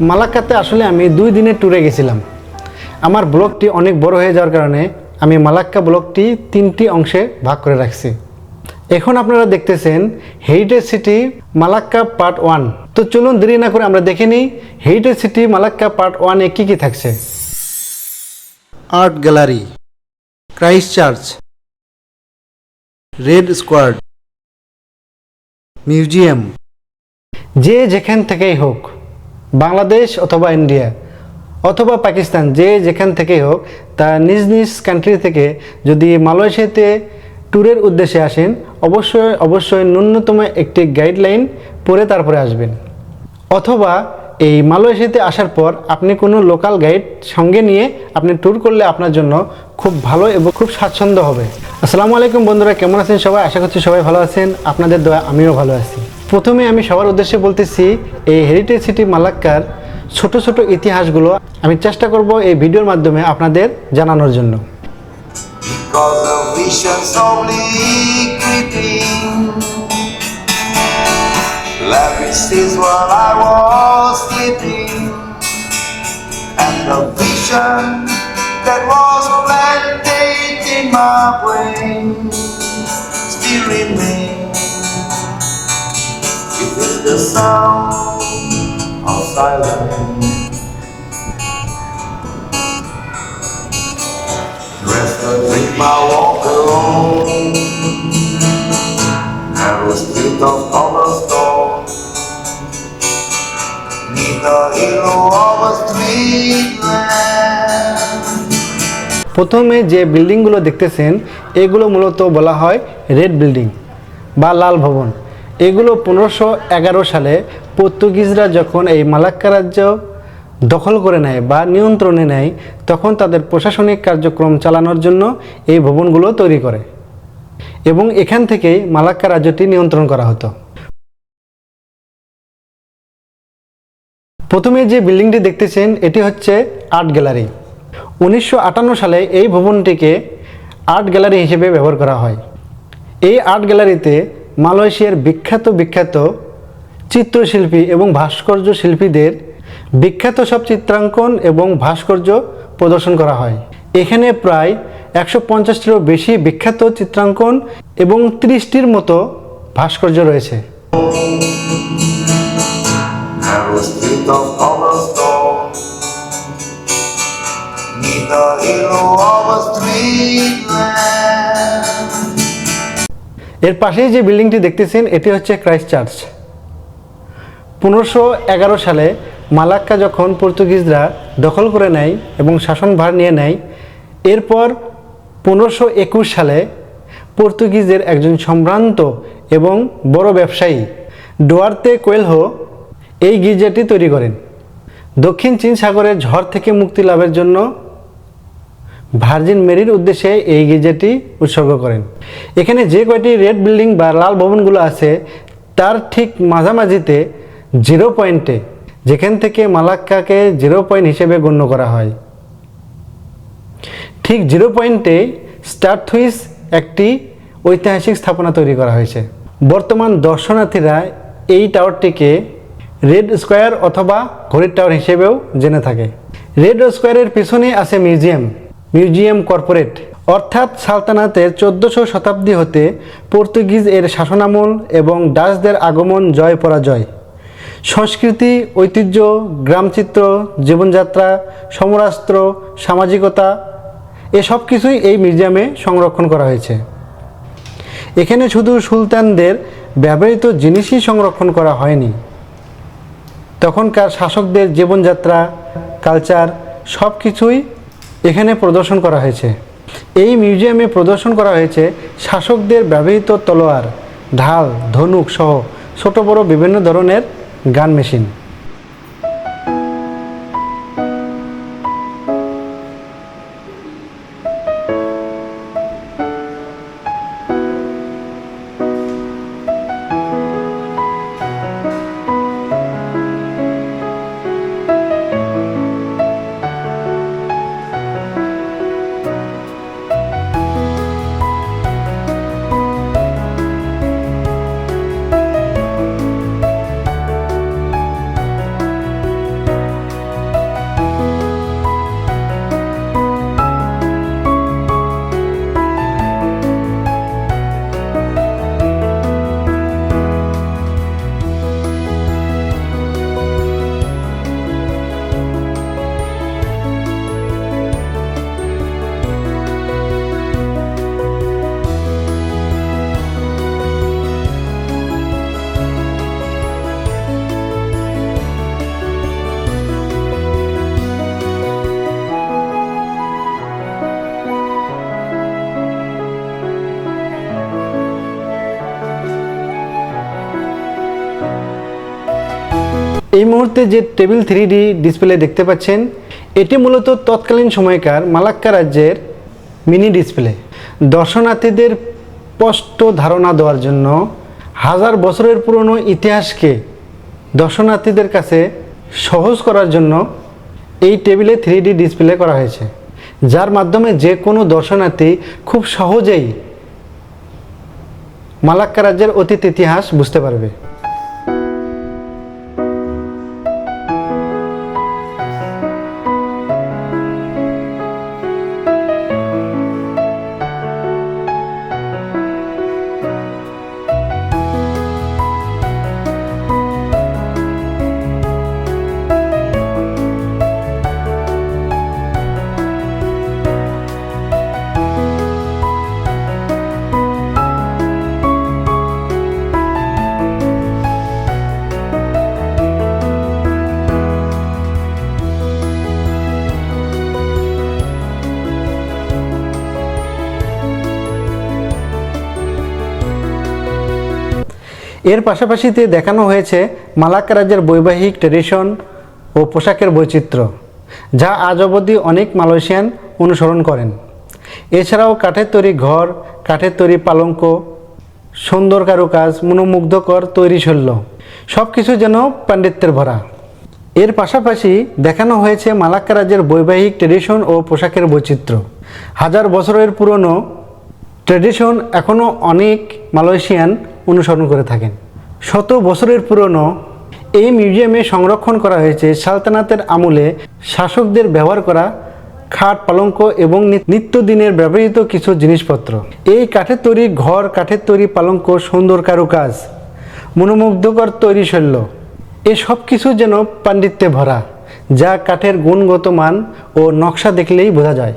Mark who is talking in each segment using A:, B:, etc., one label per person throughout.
A: মালাক্কাতে আসলে আমি দুই দিনের ট্যুরে গেছিলাম। আমার ব্লগটি অনেক বড় হয়ে যাওয়ার কারণে আমি মালাক্কা ব্লগটি তিনটি অংশে ভাগ করে রাখছি। এখন আপনারা দেখতেছেন heritage city Malacca part one তো চলুন দেরি না করে আমরা দেখে নিই হেরিটেজ সিটি মালাক্কা পার্ট ওয়ানে কী কী থাকছে। Art gallery Christ church red square museum যে যেখান থেকেই হোক বাংলাদেশ অথবা ইন্ডিয়া অথবা পাকিস্তান, যে যেখান থেকেই হোক, তার নিজ নিজ কান্ট্রি থেকে যদি মালয়েশিয়াতে ট্যুরের উদ্দেশ্যে আসেন, অবশ্যই অবশ্যই ন্যূনতম একটি গাইডলাইন পরে তারপরে আসবেন। অথবা এই মালয়েশিয়াতে আসার পর আপনি কোনো লোকাল গাইড সঙ্গে নিয়ে আপনি ট্যুর করলে আপনার জন্য খুব ভালো এবং খুব স্বাচ্ছন্দ্য হবে। আসসালামু আলাইকুম বন্ধুরা, কেমন আছেন সবাই? আশা করছি সবাই ভালো আছেন। আপনাদের দয়া, আমিও ভালো আছি। প্রথমে আমি সবার উদ্দেশ্যে বলতেছি, এই হেরিটেজ সিটি মালাক্কার ছোট ছোট ইতিহাসগুলো আমি চেষ্টা করব এই ভিডিওর মাধ্যমে আপনাদের জানানোর জন্য।
B: The sound of silence Rest the dream I walk alone Narrow street of cobblestone Neath the halo of a street
A: প্রথমে যে বিল্ডিংগুলো দেখতেছেন এগুলো মূলত বলা হয় রেড বিল্ডিং বা লাল ভবন এগুলো পনেরোশো এগারো সালে পর্তুগিজরা যখন এই মালাক্কা রাজ্য দখল করে নেয় বা নিয়ন্ত্রণে নেয়, তখন তাদের প্রশাসনিক কার্যক্রম চালানোর জন্য এই ভবনগুলো তৈরি করে এবং এখান থেকেই মালাক্কা রাজ্যটি নিয়ন্ত্রণ করা হতো। প্রথমে যে বিল্ডিংটি দেখতেছেন, এটি হচ্ছে আর্ট গ্যালারি। উনিশশো আটান্ন সালে এই ভবনটিকে আর্ট গ্যালারি হিসেবে ব্যবহার করা হয়। এই আর্ট গ্যালারিতে মালয়েশিয়ার বিখ্যাত বিখ্যাত চিত্রশিল্পী এবং ভাস্কর্য শিল্পীদের বিখ্যাত সব চিত্রাঙ্কন এবং ভাস্কর্য প্রদর্শন করা হয়। এখানে প্রায় একশো পঞ্চাশটিরও বেশি বিখ্যাত চিত্রাঙ্কন এবং ত্রিশটির মতো ভাস্কর্য রয়েছে। এর পাশেই যে বিল্ডিংটি দেখতেছেন, এটি হচ্ছে ক্রাইস্ট চার্চ। পনেরোশো এগারো সালে মালাক্কা যখন পর্তুগিজরা দখল করে নেয় এবং শাসনভার নিয়ে নেয়, এরপর পনেরোশো একুশ সালে পর্তুগিজের একজন সম্ভ্রান্ত এবং বড় ব্যবসায়ী ডোয়ার্তে কোয়েলহো এই গির্জাটি তৈরি করেন। দক্ষিণ চীন সাগরের ঝড় থেকে মুক্তি লাভের জন্য ভার্জিন মেরির উদ্দেশ্যে এই গির্জাটি উৎসর্গ করেন। এখানে যে কয়টি রেড বিল্ডিং বা লাল ভবনগুলো আছে, তার ঠিক মাঝামাঝিতে জিরো পয়েন্টে, যেখান থেকে মালাক্কাকে জিরো পয়েন্ট হিসেবে গণ্য করা হয়। ঠিক জিরো পয়েন্টে স্টার থুইস একটি ঐতিহাসিক স্থাপনা তৈরি করা হয়েছে। বর্তমান দর্শনার্থীরা এই টাওয়ারটিকে রেড স্কোয়ার অথবা ঘড়ির টাওয়ার হিসেবেও জেনে থাকে। রেড স্কোয়ারের পিছনে আছে মিউজিয়াম। Museum corporate. অর্থাৎ সালতানাতের চোদ্দোশো শতাব্দী হতে পর্তুগিজ এর শাসনামল এবং ডাচদের আগমন জয় পরাজয়। সংস্কৃতি, ঐতিহ্য, গ্রামচিত্র, জীবনযাত্রা, সমরাস্ত্র, সামাজিকতা, এসব কিছুই এই মিউজিয়ামে সংরক্ষণ করা হয়েছে। এখানে শুধু সুলতানদের ব্যবহৃত জিনিসই সংরক্ষণ করা হয়নি। তখনকার শাসকদের জীবনযাত্রা, কালচার সব কিছুই এখানে প্রদর্শন করা হয়েছে। এই মিউজিয়ামে প্রদর্শন করা হয়েছে শাসকদের ব্যবহৃত তলোয়ার, ঢাল, ধনুক সহ ছোট বড় বিভিন্ন ধরনের গান মেশিন। এই মুহূর্তে যে টেবিল থ্রি ডি ডিসপ্লে দেখতে পাচ্ছেন, এটি মূলত তৎকালীন সময়কার মালাক্কা রাজ্যের মিনি ডিসপ্লে দর্শনার্থীদের স্পষ্ট ধারণা দেওয়ার জন্য হাজার বছরের পুরনো ইতিহাসকে দর্শনার্থীদের কাছে সহজ করার জন্য এই টেবিলে থ্রি ডি ডিসপ্লে করা হয়েছে, যার মাধ্যমে যে কোনো দর্শনার্থী খুব সহজেই মালাক্কা রাজ্যের অতীত ইতিহাস বুঝতে পারবে। এর পাশাপাশিতে দেখানো হয়েছে মালাক্কা রাজ্যের বৈবাহিক ট্রেডিশন ও পোশাকের বৈচিত্র্য, যা আজ অবধি অনেক মালয়েশিয়ান অনুসরণ করেন। এছাড়াও কাঠের তৈরি ঘর, কাঠের তৈরি পালঙ্ক, সুন্দর কারুকাজ, মনোমুগ্ধকর তৈরি শৈল্য সব কিছু যেন পাণ্ডিত্যের ভরা। এর পাশাপাশি দেখানো হয়েছে মালাক্কা রাজ্যের বৈবাহিক ট্রেডিশন ও পোশাকের বৈচিত্র্য। হাজার বছরের পুরনো ট্রেডিশন এখনও অনেক মালয়েশিয়ান অনুসরণ করে থাকেন। শত বছরের পুরনো এই মিউজিয়ামে সংরক্ষণ করা হয়েছে সালতানাতের আমলে শাসকদের ব্যবহার করা খাট পালঙ্ক এবং নিত্যদিনের ব্যবহৃত কিছু জিনিসপত্র। এই কাঠের তৈরি ঘর, কাঠের তৈরি পালঙ্ক, সুন্দর কারুকাজ, মনোমুগ্ধকর তৈরি শৈল্য, এ সব কিছু যেন পাণ্ডিত্যে ভরা, যা কাঠের গুণগত মান ও নকশা দেখলেই বোঝা যায়,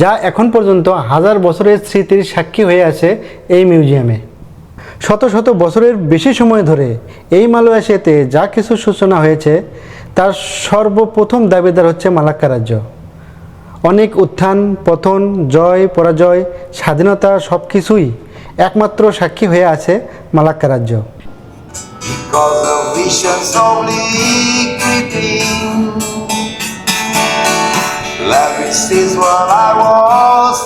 A: যা এখন পর্যন্ত হাজার বছরের স্মৃতির সাক্ষী হয়ে আছে এই মিউজিয়ামে। শত শত বছরের বেশি সময় ধরে এই মালয়েশিয়াতে যা কিছু সূচনা হয়েছে, তার সর্বপ্রথম দাবিদার হচ্ছে মালাক্কা রাজ্য। অনেক উত্থান, পতন, জয়, পরাজয়, স্বাধীনতা সব কিছুই একমাত্র সাক্ষী হয়ে আছে মালাক্কা রাজ্য।
B: While I was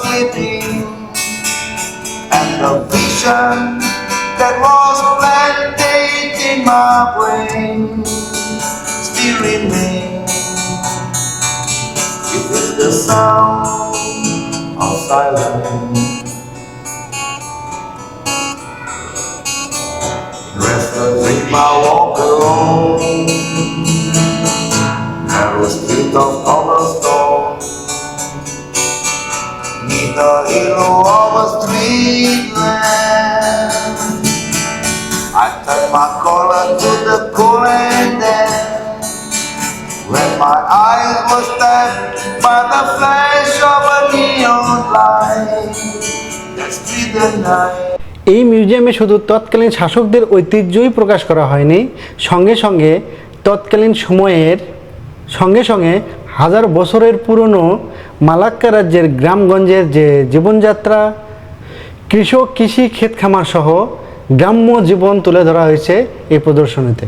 B: And the vision that was planted in my brain Still remains It is the sound of silence
A: এই মিউজিয়ামে শুধু তৎকালীন শাসকদের ঐতিহ্যই প্রকাশ করা হয়নি, সঙ্গে সঙ্গে তৎকালীন সময়ের সঙ্গে সঙ্গে হাজার বছরের পুরনো মালাক্কা রাজ্যের গ্রামগঞ্জের যে জীবনযাত্রা, কৃষক, কৃষি ক্ষেত খামার সহ গ্রাম্য জীবন তুলে ধরা হয়েছে এই প্রদর্শনীতে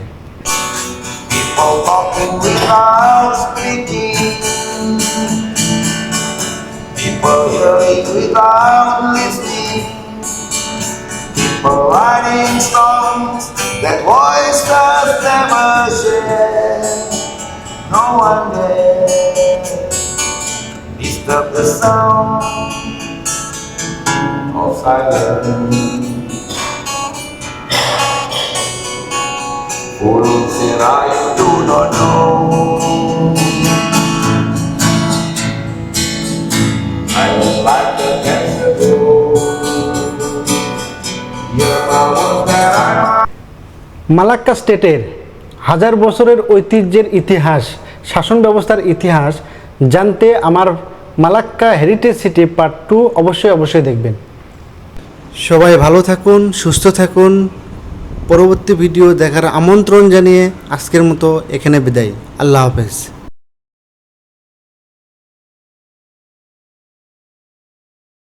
B: without listening. Writing songs that voice does never share. No one dare disturb the sound of silence. Pulong said I do not know.
A: Malacca স্টেটের হাজার বছরের ঐতিহ্যের ইতিহাস, শাসন ব্যবস্থার ইতিহাস জানতে আমার Malacca heritage city part two অবশ্যই অবশ্যই দেখবেন। সবাই ভালো থাকুন, সুস্থ থাকুন। পরবর্তী ভিডিও দেখার আমন্ত্রণ জানিয়ে আজকের মতো এখানে বিদায়। আল্লাহ হাফেজ।